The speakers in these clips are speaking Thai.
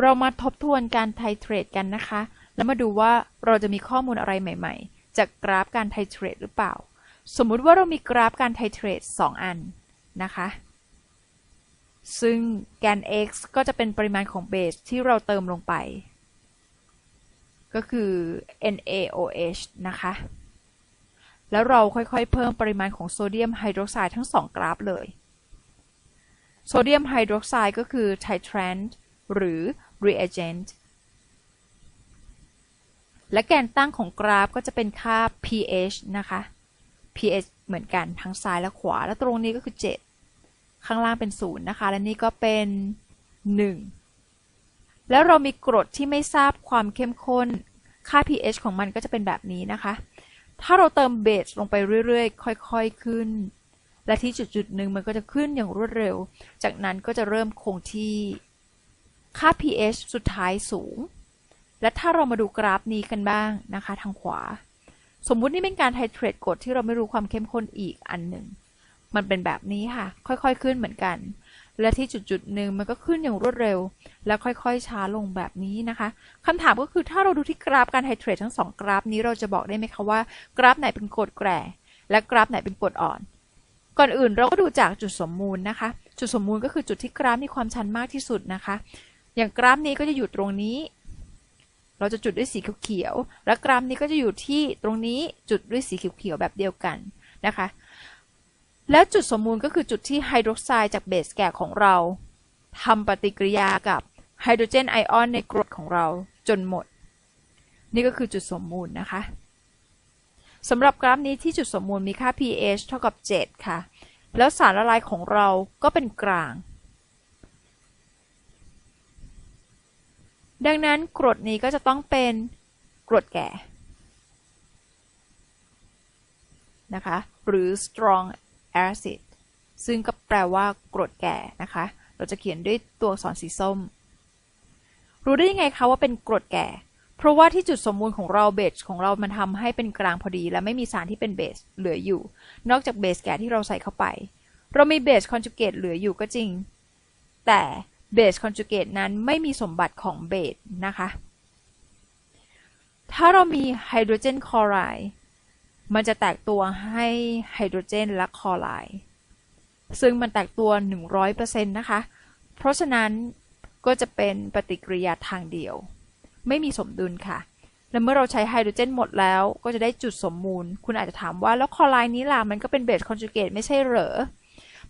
เรามาทบทวนการไทเทรดกันนะคะ แล้วมาดูว่าเราจะมีข้อมูลอะไรใหม่ ๆ จากกราฟการไทเทรดหรือเปล่า สมมุติว่าเรามีกราฟการไทเทรด2 อันนะคะ ซึ่งแกน x ก็จะเป็นปริมาณของเบสที่เราเติมลงไป ก็คือ NaOH นะคะ แล้วเราค่อยๆ เพิ่มปริมาณของโซเดียมไฮดรอกไซด์ทั้งสองกราฟเลย โซเดียมไฮดรอกไซด์ก็คือ titrant หรือ reagent และแกนตั้งของกราฟก็จะเป็นค่า pH นะคะ pH เหมือนกันทั้งซ้ายและขวา แล้วตรงนี้ก็คือ 7 ข้างล่างเป็น 0 นะคะ และนี่ก็เป็น 1 แล้วเรามีกรดที่ไม่ทราบความเข้มข้น ค่า pH ของมันก็จะเป็นแบบนี้นะคะ ถ้าเราเติมเบสลงไปเรื่อยๆ ค่อยๆ ขึ้น และที่จุดๆหนึ่งมันก็จะขึ้นอย่างรวดเร็ว จากนั้นก็จะเริ่มคงที่ ค่า pH สุดท้ายสูง และถ้าเรามาดูกราฟนี้กันบ้างนะคะ ทางขวา สมมุตินี่เป็นการไทเทรตกรดที่เราไม่รู้ความเข้มข้นอีกอันหนึ่ง มันเป็นแบบนี้ค่ะ ค่อยๆขึ้นเหมือนกัน และที่จุดจุดหนึ่งมันก็ขึ้นอย่างรวดเร็ว แล้วค่อยๆช้าลงแบบนี้นะคะคำถามก็คือถ้าเราดูที่กราฟการไทเทรตทั้งสองกราฟนี้เราจะบอกได้ไหมคะว่ากราฟไหนเป็นกรดแกร่และกราฟไหนเป็นกรดอ่อน ก่อนอื่นเราก็ดูจากจุดสมมูลนะคะ จุดสมมูลก็คือจุดที่กราฟมีความชันมากที่สุดนะคะ อย่างกราฟนี้ก็จะอยู่ตรงนี้ เราจะจุดด้วยสีเขียวๆและกราฟนี้ก็จะอยู่ที่ตรงนี้จุดด้วยสีเขียวๆแบบเดียวกันนะคะ แล้วจุดสมมูลก็คือจุดที่ไฮโดรไซด์จากเบสแก่ของเราทำปฏิกิริยากับไฮโดรเจนไอออนในกรดของเราจนหมด นี่ก็คือจุดสมมูลนะคะสำหรับกราฟนี้ที่จุดสมมูลมีค่า pH เท่ากับ 7 ค่ะ แล้วสารละลายของเราก็เป็นกลาง ดังนั้นกรดนี้ก็จะต้องเป็นกรดแก่นะคะหรือ strong acid ซึ่งก็แปลว่ากรดแก่นะคะ เราจะเขียนด้วยตัวอักษรสีส้ม รู้ได้ยังไงคะว่าเป็นกรดแก่ เพราะว่าที่จุดสมมูลของเราเบสของเรามันทำให้เป็นกลางพอดี และไม่มีสารที่เป็นเบสเหลืออยู่ นอกจากเบสแก่ที่เราใส่เข้าไป เรามีเบสคอนจูเกตเหลืออยู่ก็จริง แต่ เบสคอนจูเกตนั้นไม่มีสมบัติของเบสนะคะ ถ้าเรามีไฮโดรเจนคลอไรด์มันจะแตกตัวให้ไฮโดรเจนและคลอไรด์ซึ่งมันแตกตัว 100%นะคะ เพราะฉะนั้นก็จะเป็นปฏิกิริยาทางเดียว ไม่มีสมดุลค่ะ และเมื่อเราใช้ไฮโดรเจนหมดแล้วก็จะได้จุดสมมูล คุณอาจจะถามว่าแล้วคลอไรด์นี้ล่ะ มันก็เป็นเบสคอนจูเกตไม่ใช่เหรอ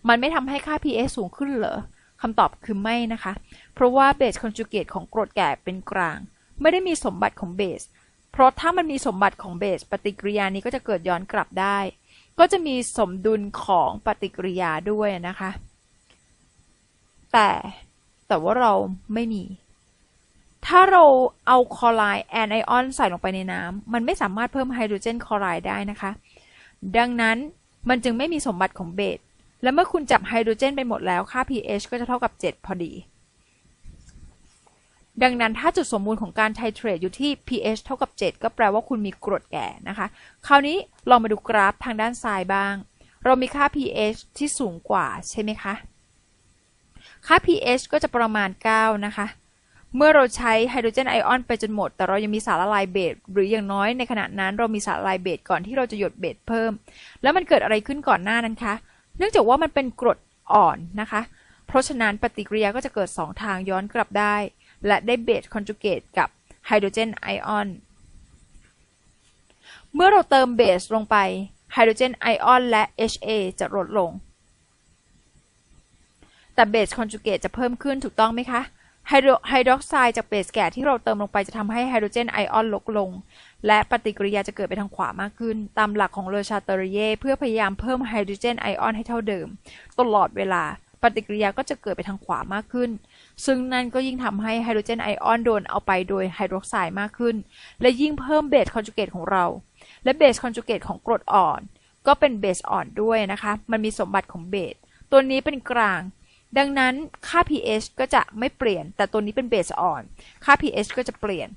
มันไม่ทำให้ค่า pH สูงขึ้นเหรอ คำตอบคือไม่นะคะ เพราะว่าเบสคอนจูเกตของกรดแก่เป็นกลาง ไม่ได้มีสมบัติของเบส เพราะถ้ามันมีสมบัติของเบส ปฏิกิริยานี้ก็จะเกิดย้อนกลับได้ ก็จะมีสมดุลของปฏิกิริยาด้วยนะคะ แต่แต่ว่าเราไม่มี ถ้าเราเอาคลอไรด์แอนไอออนใส่ลงไปในน้ำมันไม่สามารถเพิ่มไฮโดรเจนคลอไรด์ได้นะคะ ดังนั้นมันจึงไม่มีสมบัติของเบส และเมื่อคุณจับไฮโดรเจนไปหมดแล้วค่า pH ก็จะเท่ากับ 7 พอดี ดังนั้นถ้าจุดสมมูลของการไทเทรตอยู่ที่ pH เท่ากับ 7 ก็แปลว่าคุณมีกรดแก่นะคะ คราวนี้ลองมาดูกราฟทางด้านซ้ายบ้าง เรามีค่า pH ที่สูงกว่าใช่ไหมคะ ค่า pH ก็จะประมาณ 9 นะคะเมื่อเราใช้ไฮโดรเจนไอออนไปจนหมด แต่เรายังมีสารละลายเบสหรืออย่างน้อยในขณะนั้นเรามีสารละลายเบสก่อนที่เราจะหยดเบสเพิ่ม แล้วมันเกิดอะไรขึ้นก่อนหน้านั้นคะ เนื่องจากว่ามันเป็นกรดอ่อนนะคะ เพราะฉะนั้นปฏิกิริยาก็จะเกิด 2 ทางย้อนกลับได้ และได้เบสคอนจูเกตกับไฮโดรเจนไอออน เมื่อเราเติมเบสลงไปไฮโดรเจนไอออนและ HA จะลดลง แต่เบสคอนจูเกตจะเพิ่มขึ้นถูกต้องไหมคะไฮโดรไฮดรอกไซด์จากเบสแก่ที่เราเติมลงไปจะทำให้ไฮโดรเจนไอออนลดลง และปฏิกิริยาจะเกิดไปทางขวามากขึ้น ตามหลักของเลอชาเตอริเย่เพื่อพยายามเพิ่มไฮโดรเจนไอออนให้เท่าเดิม ตลอดเวลา ปฏิกิริยาก็จะเกิดไปทางขวามากขึ้น ซึ่งนั่นก็ยิ่งทำให้ไฮโดรเจนไอออนโดนเอาไปโดยไฮดรอกไซด์มากขึ้น และยิ่งเพิ่มเบสคอนจูเกตของเรา และเบสคอนจูเกตของกรดอ่อน ก็เป็นเบสอ่อนด้วยนะคะ มันมีสมบัติของเบสตัวนี้เป็นกลางดังนั้นค่า pH ก็จะไม่เปลี่ยน แต่ตัวนี้เป็นเบสอ่อน ค่า pH ก็จะเปลี่ยน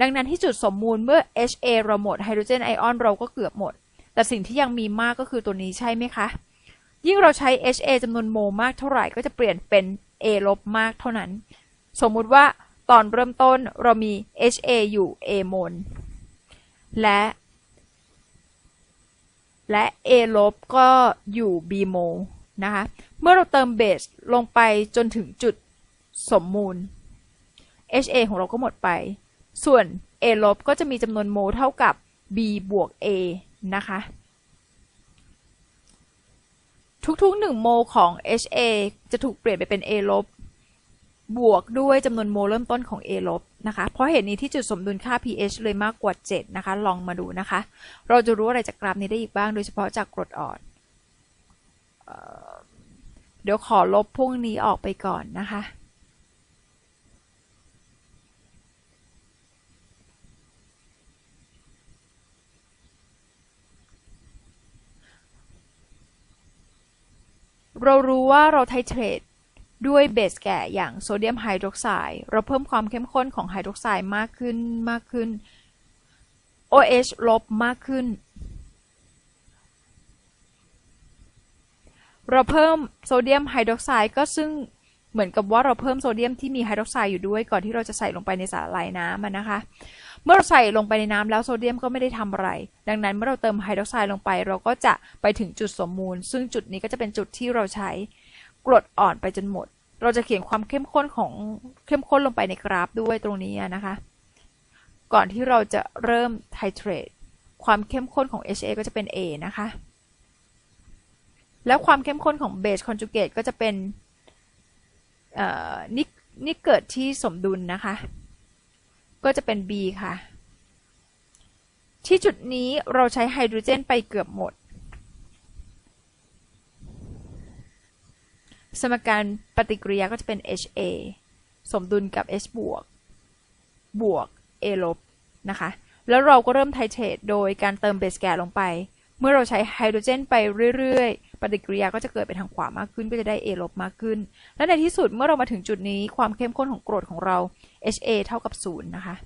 ดังนั้นที่จุดสมมูลเมื่อ HA เราหมดไฮโดรเจนไอออนเราก็เกือบหมด แต่สิ่งที่ยังมีมากก็คือตัวนี้ใช่ไหมคะ ยิ่งเราใช้ HA จำนวนโมมากเท่าไหร่ก็จะเปลี่ยนเป็น A ลบมากเท่านั้น สมมุติว่าตอนเริ่มต้นเรามี HA อยู่ A โมลและ และ A ลบก็อยู่ B โมลนะคะ เมื่อเราเติมเบสลงไปจนถึงจุดสมมูล HA ของเราก็หมดไป ส่วน A ลบก็จะมีจำนวนโมลเท่ากับ B บวก A นะคะ ทุกๆ 1 โมลของ HA จะถูกเปลี่ยนไปเป็น A ลบบวกด้วยจำนวนโมลเริ่มต้นของ A ลบนะคะ เพราะเหตุนี้ที่จุดสมดุลค่า pH เลยมากกว่า 7 นะคะ ลองมาดูนะคะ เราจะรู้อะไรจากกราฟนี้ได้อีกบ้าง โดยเฉพาะจากกรดอ่อนเอเดี๋ยวขอลบพวกนี้ออกไปก่อนนะคะ เรารู้ว่าเราไทเทรตด้วยเบสแก่อย่างโซเดียมไฮดรอกไซด์เราเพิ่มความเข้มข้นของไฮดรอกไซด์มากขึ้นมากขึ้น OH ลบมากขึ้น เราเพิ่มโซเดียมไฮดรอกไซด์ก็ซึ่ง เหมือนกับว่าเราเพิ่มโซเดียมที่มีไฮดรอกไซด์อยู่ด้วยก่อนที่เราจะใส่ลงไปในสาหร่ายน้ำนะคะ เมื่อเราใส่ลงไปในน้ำแล้วโซเดียมก็ไม่ได้ทำอะไร ดังนั้นเมื่อเราเติมไฮดรอกไซด์ลงไป เราก็จะไปถึงจุดสมมูล ซึ่งจุดนี้ก็จะเป็นจุดที่เราใช้กรดอ่อนไปจนหมด เราจะเขียนความเข้มข้นของเข้มข้นลงไปในกราฟด้วยตรงนี้นะคะ ก่อนที่เราจะเริ่มไทเทรตความเข้มข้นของ HA ก็จะเป็น A นะคะ แล้วความเข้มข้นของเบสคอนจูเกตก็จะเป็น นี่นี่เกิดที่สมดุลนะคะ ก็จะเป็น B ค่ะ ที่จุดนี้เราใช้ไฮโดรเจนไปเกือบหมด สมการปฏิกิริยาก็จะเป็น HA สมดุลกับ H บวก บวก A ลบนะคะ แล้วเราก็เริ่มไทเทรตโดยการเติมเบสแกสลงไป เมื่อเราใช้ไฮโดรเจนไปเรื่อยๆ ปฏิกิริยาก็จะเกิดไปทางขวามากขึ้นก็จะได้ A ลบมากขึ้น และในที่สุดเมื่อเรามาถึงจุดนี้ความเข้มข้นของกรดของเรา HA เท่ากับ 0 นะคะ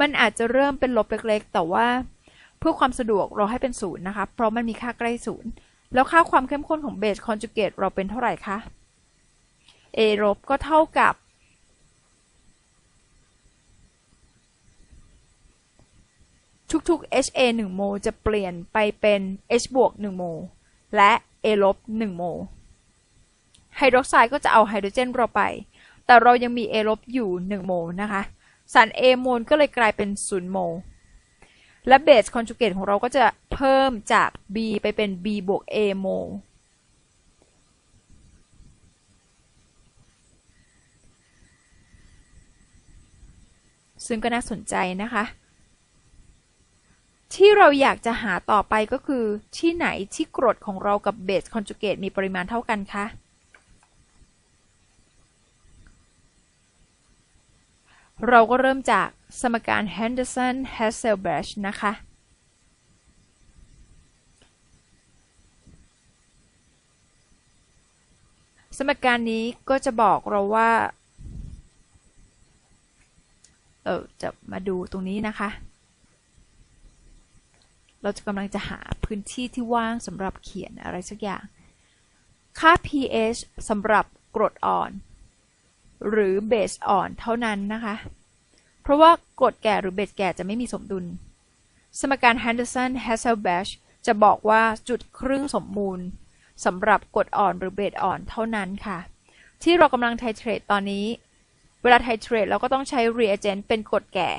มันอาจจะเริ่มเป็นลบเล็กๆ แต่ว่าเพื่อความสะดวกเราให้เป็นศูนย์นะคะ เพราะมันมีค่าใกล้ศูนย์ แล้วค่าความเข้มข้นของเบสคอนจูเกตเราเป็นเท่าไหร่คะ A ลบก็เท่ากับ ทุกๆ HA 1 โมลจะเปลี่ยนไปเป็น H บวก1โมลและ A ลบ1โมลไฮดรอกไซด์ก็จะเอาไฮโดรเจนเราไป แต่เรายังมี A ลบอยู่ 1 โมลนะคะ สาร A โมลก็เลยกลายเป็น 0 โมล และเบสคอนจูเกตของเราก็จะเพิ่มจาก B ไปเป็น B บวก A โมลซึ่งก็น่าสนใจนะคะ ที่เราอยากจะหาต่อไปก็คือที่ไหนที่กรดของเรากับเบสคอนจูเกตมีปริมาณเท่ากันคะเราก็เริ่มจากสมการ Henderson-Hasselbalch นะคะ สมการนี้ก็จะบอกเราว่า เออจะมาดูตรงนี้นะคะ เราจะกำลังจะหาพื้นที่ที่ว่างสำหรับเขียนอะไรสักอย่าง ค่า pH สำหรับกรดอ่อน หรือเบสอ่อนเท่านั้นนะคะ เพราะว่ากรดแก่หรือเบสแก่จะไม่มีสมดุล สมการ Henderson-Hasselbalch จะบอกว่าจุดครึ่งสมมูลสำหรับกรดอ่อนหรือเบสอ่อนเท่านั้นค่ะ ที่เรากำลังไทเทรตตอนนี้ เวลาไทเทรตเราก็ต้องใช้ reagent เป็นกรดแก่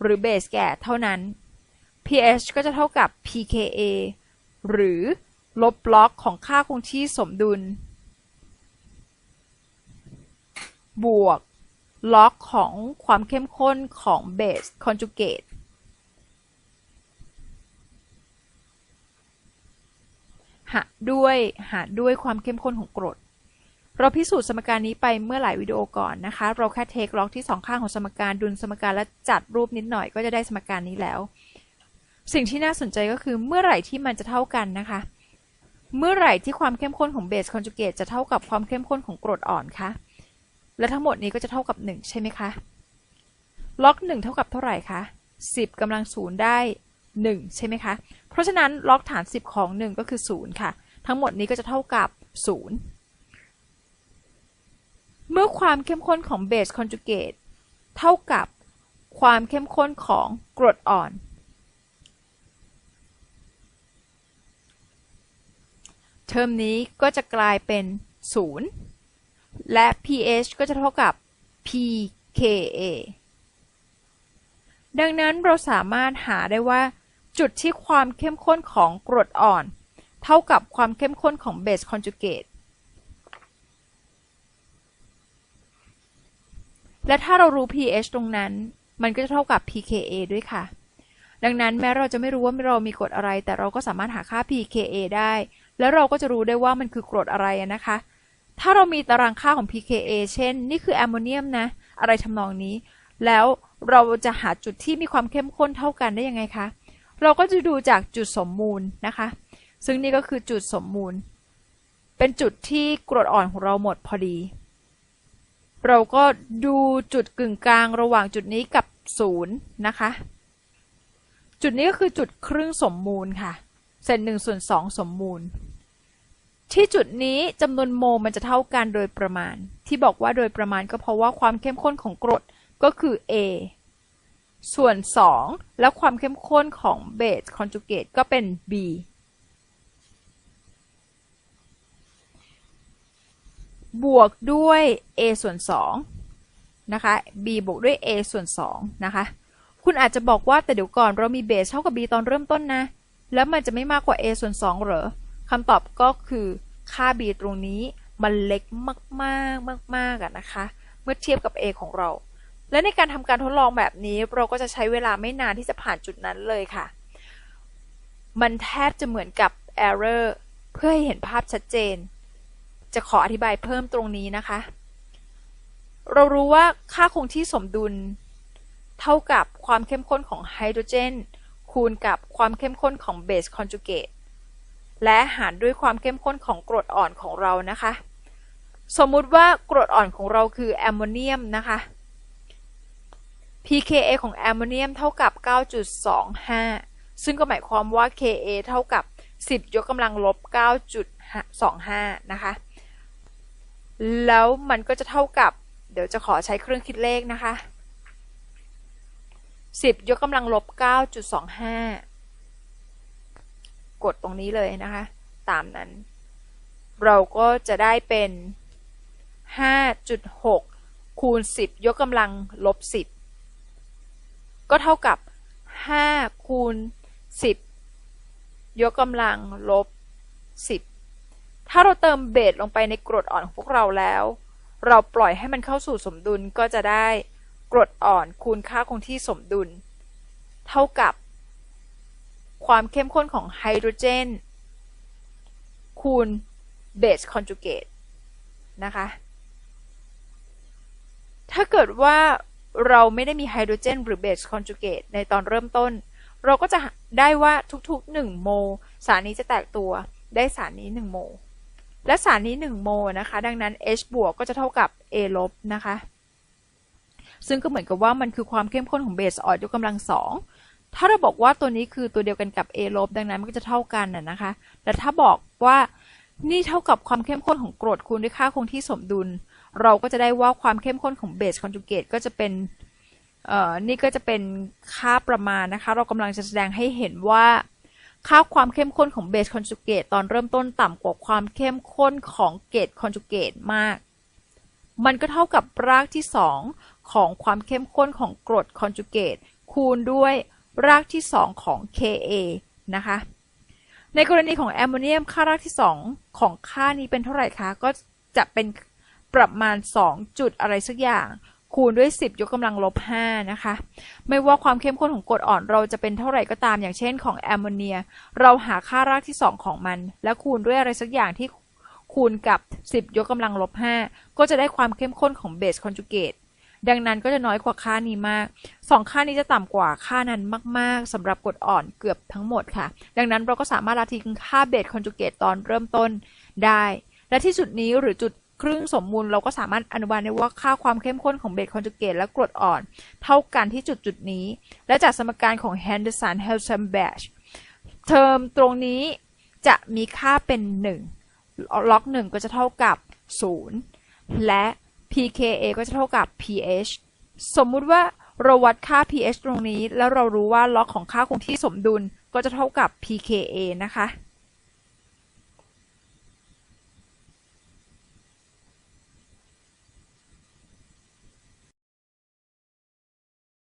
หรือเบสแก่เท่านั้น pH ก็จะเท่ากับ pKa หรือลบล็อกของค่าคงที่สมดุล บวกล็อกของความเข้มข้นของเบสคอนจูเกตหารด้วยหารด้วยความเข้มข้นของกรด เราพิสูจน์สมการนี้ไปเมื่อหลายวิดีโอก่อนนะคะ เราแค่เทคล็อกที่สองข้างของสมการดุลสมการและจัดรูปนิดหน่อยก็จะได้สมการนี้แล้ว สิ่งที่น่าสนใจก็คือเมื่อไหร่ที่มันจะเท่ากันนะคะ เมื่อไหร่ที่ความเข้มข้นของเบสคอนจูเกตจะเท่ากับความเข้มข้นของกรดอ่อนคะและทั้งหมดนี้ก็จะเท่ากับ 1 ใช่ไหมคะ ล็อก 1 เท่ากับเท่าไหร่คะ 10กำลังศูนย์ได้ 1 ใช่ไหมคะ เพราะฉะนั้นล็อกฐาน 10 ของ 1 ก็คือ 0 ค่ะ ทั้งหมดนี้ก็จะเท่ากับ 0 เมื่อความเข้มข้นของเบสคอนจูเกตเท่ากับความเข้มข้นของกรดอ่อน เทอมนี้ก็จะกลายเป็น 0 และ pH ก็จะเท่ากับ pKa ดังนั้นเราสามารถหาได้ว่า จุดที่ความเข้มข้นของกรดอ่อน เท่ากับความเข้มข้นของเบสคอนจูเกตและถ้าเรารู้ pH ตรงนั้น มันก็จะเท่ากับ pKa ด้วยค่ะ ดังนั้นแม้เราจะไม่รู้ว่าเรามีกรดอะไร แต่เราก็สามารถหาค่า pKa ได้ แล้วเราก็จะรู้ได้ว่ามันคือกรดอะไรนะคะ ถ้าเรามีตารางค่าของ pKa เช่น นี่คือแอมโมเนียมนะ อะไรทำนองนี้ แล้วเราจะหาจุดที่มีความเข้มข้นเท่ากันได้ยังไงคะ เราก็จะดูจากจุดสมมูลนะคะ ซึ่งนี่ก็คือจุดสมมูล เป็นจุดที่กรดอ่อนของเราหมดพอดี เราก็ดูจุดกึ่งกลางระหว่างจุดนี้กับศูนย์นะคะ จุดนี้ก็คือจุดครึ่งสมมูลค่ะ เศษหนึ่งส่วนสองสมมูล ที่จุดนี้จำนวนโมมันจะเท่ากันโดยประมาณ ที่บอกว่าโดยประมาณก็เพราะว่าความเข้มข้นของกรดก็คือ A ส่วน 2 แล้วความเข้มข้นของเบสคอนจูเกตก็เป็น B บวกด้วย A ส่วน2นะคะ B บวกด้วย A ส่วน2นะคะ คุณอาจจะบอกว่าแต่เดี๋ยวก่อนเรามีเบสเท่ากับ B ตอนเริ่มต้นนะ แล้วมันจะไม่มากกว่า A ส่วน2เหรอ คำตอบก็คือค่า B ตรงนี้มันเล็กมากๆมากๆนะคะ เมื่อเทียบกับ A ของเรา และในการทำการทดลองแบบนี้ เราก็จะใช้เวลาไม่นานที่จะผ่านจุดนั้นเลยค่ะ มันแทบจะเหมือนกับ error เพื่อให้เห็นภาพชัดเจน จะขออธิบายเพิ่มตรงนี้นะคะ เรารู้ว่าค่าคงที่สมดุล เท่ากับความเข้มข้นของไฮโดรเจนคูณกับความเข้มข้นของเบสคอนจูเกต และหารด้วยความเข้มข้นของกรดอ่อนของเรานะคะ สมมุติว่ากรดอ่อนของเราคือแอมโมเนียมนะคะ pKa ของแอมโมเนียมเท่ากับ 9.25 ซึ่งก็หมายความว่า Ka เท่ากับ 10 ยกกำลังลบ 9.25 นะคะ แล้วมันก็จะเท่ากับ เดี๋ยวจะขอใช้เครื่องคิดเลขนะคะ 10 ยกกำลังลบ 9.25 กดตรงนี้เลยนะคะ ตามนั้น เราก็จะได้เป็น 5.6 คูณ 10 ยกกำลังลบ 10 ก็เท่ากับ 5 คูณ 10 ยกกำลังลบ 10 ถ้าเราเติมเบสลงไปในกรดอ่อนของพวกเราแล้ว เราปล่อยให้มันเข้าสู่สมดุลก็จะได้กรดอ่อนคูณค่าคงที่สมดุล เท่ากับ ความเข้มข้นของไฮโดรเจน คูณเบสคอนจูเกตนะคะ ถ้าเกิดว่าเราไม่ได้มีไฮโดรเจนหรือเบสคอนจูเกตในตอนเริ่มต้น เราก็จะได้ว่าทุกๆ 1 โม สารนี้จะแตกตัวได้สารนี้ 1 โม และสารนี้ 1 โมนะคะ ดังนั้น H บวกก็จะเท่ากับ A ลบนะคะ ซึ่งก็เหมือนกับว่ามันคือความเข้มข้นของเบสออดยกกำลังสอง ถ้าเราบอกว่าตัวนี้คือตัวเดียวกันกับ A ลบดังนั้นมันก็จะเท่ากันน่ะนะคะและถ้าบอกว่านี่เท่ากับความเข้มข้นของกรดคูณด้วยค่าคงที่สมดุล เราก็จะได้ว่าความเข้มข้นของเบสคอนจูเกตก็จะเป็นเอ่อนี่ก็จะเป็นค่าประมาณนะคะ เรากำลังจะแสดงให้เห็นว่า ค่าความเข้มข้นของเบสคอนจูเกตตอนเริ่มต้นต่ำกว่าความเข้มข้นของเกตคอนจูเกตมาก มันก็เท่ากับรากที่ 2 ของความเข้มข้นของกรดคอนจูเกตคูณด้วย รากที่ 2 ของ Ka นะคะ ในกรณีของแอมโมเนียมค่ารากที่ 2 ของค่านี้เป็นเท่าไหร่คะ ก็จะเป็นประมาณ 2 จุดอะไรสักอย่าง คูณด้วย 10 ยกกำลังลบ 5 นะคะ ไม่ว่าความเข้มข้นของกรดอ่อนเราจะเป็นเท่าไหร่ก็ตามอย่างเช่นของแอมโมเนีย เราหาค่ารากที่ 2 ของมัน แล้วคูณด้วยอะไรสักอย่างที่คูณกับ 10 ยกกำลังลบ 5 ก็จะได้ความเข้มข้นของเบสคอนจูเกต ดังนั้นก็จะน้อยกว่าค่านี้มาก 2 ค่านี้จะต่ำกว่าค่านั้นมาก ๆสำหรับกรดอ่อนเกือบทั้งหมดค่ะ ดังนั้นเราก็สามารถละทิ้งค่าเบสคอนจูเกตตอนเริ่มต้นได้ และที่จุดนี้หรือจุดครึ่งสมมูลเราก็สามารถอนุบาลได้ว่าค่าความเข้มข้นของเบสคอนจูเกตและกรดอ่อน เท่ากันที่จุดจุดนี้ และจากสมการของ Henderson h e l s e n b a c h เทอมตรงนี้จะมีค่าเป็น 1 ล็อก 1 ก็จะเท่ากับ 0 และ pKa ก็จะเท่ากับ pH สมมุติว่าเราวัดค่า pH ตรงนี้ แล้วเรารู้ว่าล็อกของค่าคงที่สมดุลก็จะเท่ากับ pKa นะคะ